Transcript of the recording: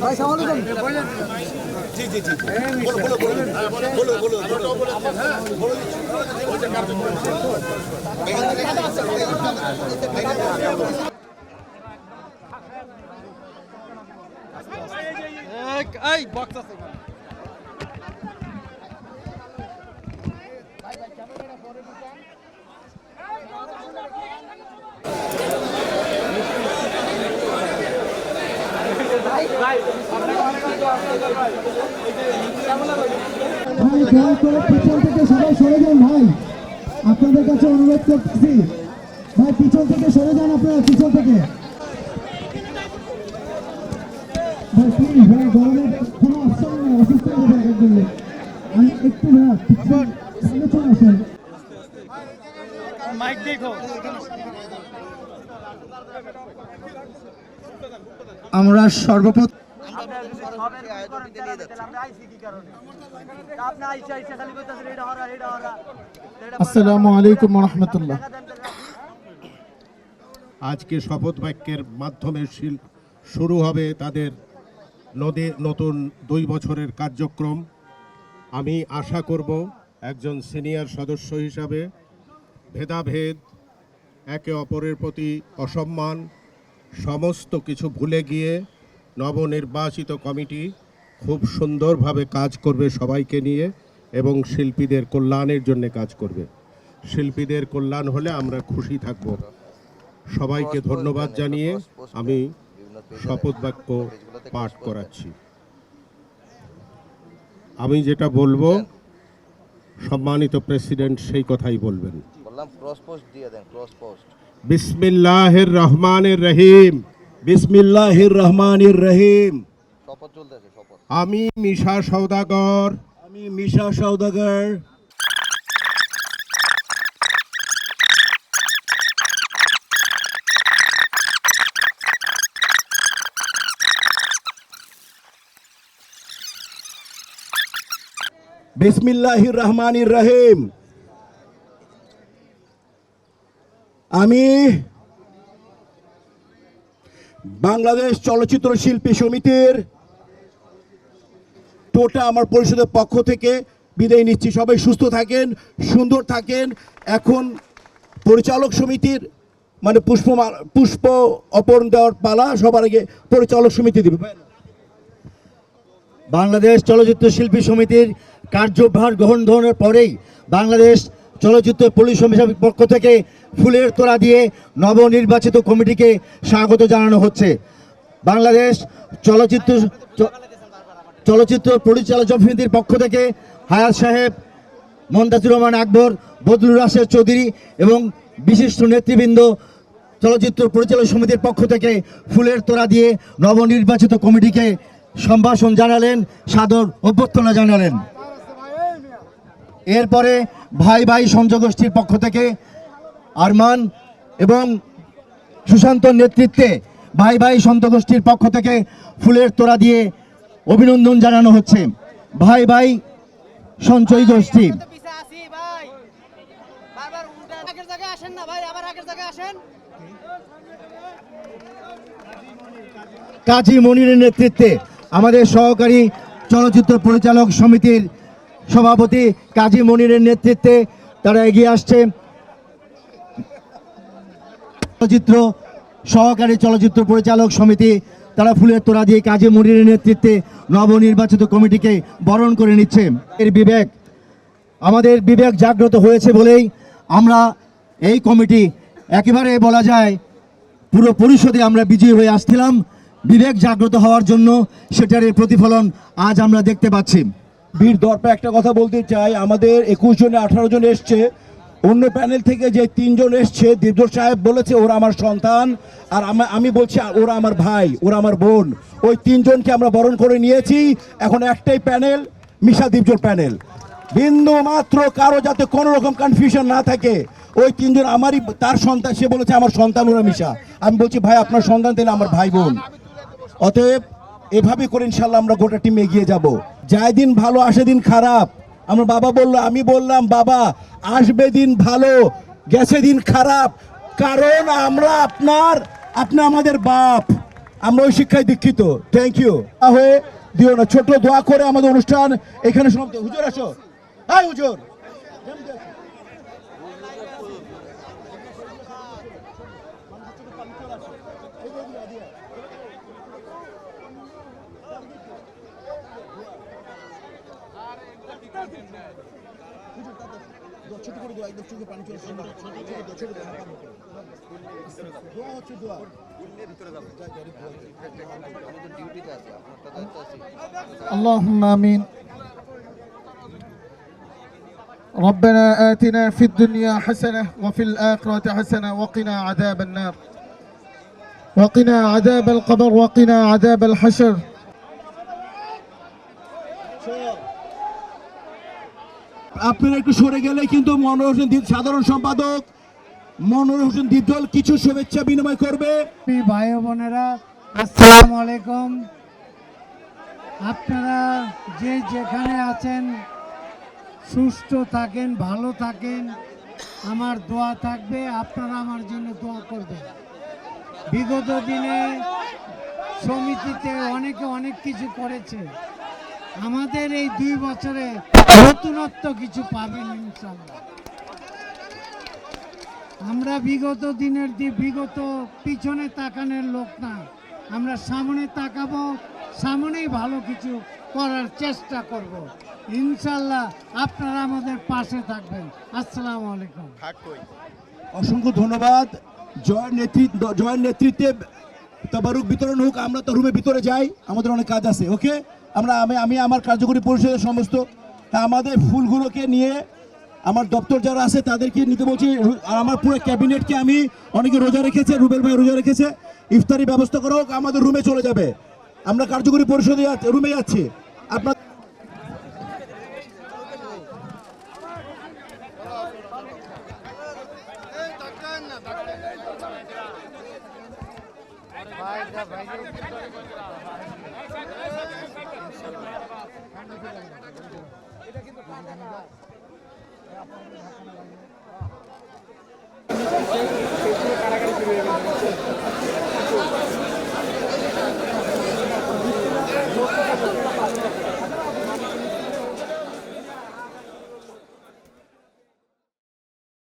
ভাই সালাম আলাইকুম জি জি জি। বলো বলো বলো বলো বলো বলো এক এই বক্স আছে। ভাই দয়া করে পিছন থেকে সবাই সরে যান ভাই। আপনাদের কাছে অনুরোধ করতেছি ভাই, পিছন থেকে সরে যান আপনারা, পিছন থেকে। ভাই প্লিজ ভাই, গরমে কোনো একটু সামনে চলে আসেন। মাইক দেখো। আমরা সর্বপ্রথম আসসালামু আলাইকুম রহমতুল্লাহ আজকে শপথ বাক্যের মাধ্যমে শিল- শুরু হবে তাদের নদী নতুন দুই বছরের কার্যক্রম। আমি আশা করব একজন সিনিয়র সদস্য হিসাবে ভেদাভেদ একে অপরের প্রতি অসম্মান সমস্ত কিছু ভুলে গিয়ে নবনির্বাচিত কমিটি খুব সুন্দরভাবে কাজ করবে সবাইকে নিয়ে এবং শিল্পীদের কল্যাণের জন্য কাজ করবে। শিল্পীদের কল্যাণ হলে আমরা খুশি থাকব। সবাইকে ধন্যবাদ জানিয়ে আমি শপথ বাক্য পাঠ করাচ্ছি। আমি যেটা বলব সম্মানিত প্রেসিডেন্ট সেই কথাই বলবেন। বললাম ক্রস পোস্ট দিয়ে দেন ক্রস পোস্ট। বিসমিল্লাহির রহমানির রহিম। বিসমিল্লাহির রহমানির রহিম। শপথ চলতেছে শপথ। আমি মিশা সৌদাগর আমি মিশা সওদাগর। বিসমিল্লাহির রহমানির রহিম। আমি বাংলাদেশ চলচ্চিত্র শিল্পী সমিতির টোটা আমার পরিষদের পক্ষ থেকে বিদায় নিচ্ছি। সবাই সুস্থ থাকেন, সুন্দর থাকেন। এখন পরিচালক সমিতির মানে পুষ্প পুষ্প অপহরণ দেওয়ার পালা সবার আগে পরিচালক সমিতি দেবে। বাংলাদেশ চলচ্চিত্র শিল্পী সমিতির কার্যভার গ্রহণ গ্রহণের পরেই বাংলাদেশ চলচ্চিত্র পুলিশ সমিতির পক্ষ থেকে ফুলের তোড়া দিয়ে নবনির্বাচিত কমিটিকে স্বাগত জানানো হচ্ছে। বাংলাদেশ চলচ্চিত্র চলচ্চিত্র পরিচালক সমিতির পক্ষ থেকে হায়াত সাহেব, মন্তাজুর রহমান আকবর, বদরুল রাশেদ চৌধুরী এবং বিশিষ্ট নেতৃবৃন্দ চলচ্চিত্র পরিচালক সমিতির পক্ষ থেকে ফুলের তোড়া দিয়ে নবনির্বাচিত কমিটিকে সম্ভাষণ জানালেন, সাদর অভ্যর্থনা জানালেন। এরপরে ভাই ভাই সংযোগোষ্ঠীর পক্ষ থেকে আরমান এবং সুশান্তর নেতৃত্বে ভাই ভাই সন্তগোষ্ঠীর পক্ষ থেকে ফুলের তোড়া দিয়ে অভিনন্দন জানানো হচ্ছে। ভাই ভাই সঞ্চয় গোষ্ঠী। কাজী মনিরের নেতৃত্বে আমাদের সহকারী চলচ্চিত্র পরিচালক সমিতির সভাপতি কাজী মনিরের নেতৃত্বে তারা এগিয়ে আসছে। চলচ্চিত্র সহকারী চলচ্চিত্র পরিচালক সমিতি, তারা ফুলের তোড়া দিয়ে কাজী মনিরের নেতৃত্বে নবনির্বাচিত কমিটিকে বরণ করে নিচ্ছে। এর বিবেক, আমাদের বিবেক জাগ্রত হয়েছে বলেই আমরা এই কমিটি একেবারে বলা যায় পুরো পরিষদে আমরা বিজয়ী হয়ে আসছিলাম। বিবেক জাগ্রত হওয়ার জন্য সেটার প্রতিফলন আজ আমরা দেখতে পাচ্ছি। বীর দর্পে, একটা কথা বলতে চাই, আমাদের একুশ জনে, আঠারো জন এসছে। অন্য প্যানেল থেকে যে তিনজন এসছে দীর্ঘ সাহেব বলেছে, ওরা আমার সন্তান, আর আমি বলছি ওরা আমার ভাই, ওরা আমার বোন। ওই তিনজনকে আমরা বরণ করে নিয়েছি। এখন একটাই প্যানেল, মিশা দীপজোর প্যানেল। বিন্দু মাত্র কারও যাতে কোনো রকম কনফিউশন না থাকে, ওই তিনজন আমারই, তার সন্তান, সে বলেছে, আমার সন্তান ওরা মিশা। আমি বলছি, ভাই, আপনার সন্তান তাহলে আমার ভাই বোন। অতএব এভাবে করে ইনশাল্লাহ আমরা গোটা টিম এগিয়ে যাব। যায় দিন ভালো, আসে দিন খারাপ। আমার বাবা বলল, আমি বললাম, বাবা, আসবে দিন ভালো, গেছে দিন খারাপ। কারণ আমরা আপনার, আপনি আমাদের বাপ। আমরা ওই শিক্ষায় দীক্ষিত। থ্যাংক ইউ হয়ে দিও না। ছোট দোয়া করে আমাদের অনুষ্ঠান এখানে সমাপ্ত। হুজুর, আসো। হাই হুজুর। ছোট করে দোয়া একদম চোখে পানি চলে আসছে ছোট ছোট ছোট দোয়া হচ্ছে দোয়া আমাদের ডিউটিতে আছে আপনারটা দায়িত্ব আছে اللهم امين ربنا آتنا في الدنيا حسنة وفي الآخرة حسنة وقنا عذاب النار وقنا عذاب القبر وقنا عذاب الحشر আপনারা একটু সরে গেলে কিন্তু মনোহর হোসেন সাধারণ সম্পাদক। মনোহর হোসেন দ্বীপদল কিছু শুভেচ্ছা বিনিময় করবে। ভাই বোনেরা আসসালামু আলাইকুম। আপনারা যে যেখানে আছেন সুস্থ থাকেন ভালো থাকেন আমার দোয়া থাকবে আপনারা আমার জন্য দোয়া করবেন। বিগত দিনে সমিতিতে অনেকে অনেক কিছু করেছে। আমাদের এই দুই বছরে নতুনত্ব কিছু পাবেন ইনশাল্লাহ আমরা বিগত দিনের দি বিগত পিছনে তাকানোর লোক না আমরা সামনে তাকাবো সামনেই ভালো কিছু করার চেষ্টা করব। ইনশাল্লাহ আপনারা আমাদের পাশে থাকবেন। আসসালামু আলাইকুম। অসংখ্য ধন্যবাদ। জয়ের নেতৃত্ব জয়ের নেতৃত্বে তাবারুক বিতরণ হোক আমরা তো রুমে ভিতরে যাই আমাদের অনেক কাজ আছে ওকে? আমরা, আমি আমি আমার কার্যকরী পরিষদের সমস্ত আমাদের ফুলগুলোকে নিয়ে আমার দপ্তর যারা আছে তাদেরকে নিতে বলছি। আর আমার পুরো ক্যাবিনেটকে আমি অনেকে রোজা রেখেছে, রুবেল ভাই রোজা রেখেছে। ইফতারি ব্যবস্থা করা হোক, আমাদের রুমে চলে যাবে। আমরা কার্যকরী পরিষদে রুমে যাচ্ছি। আপনার やっぱり。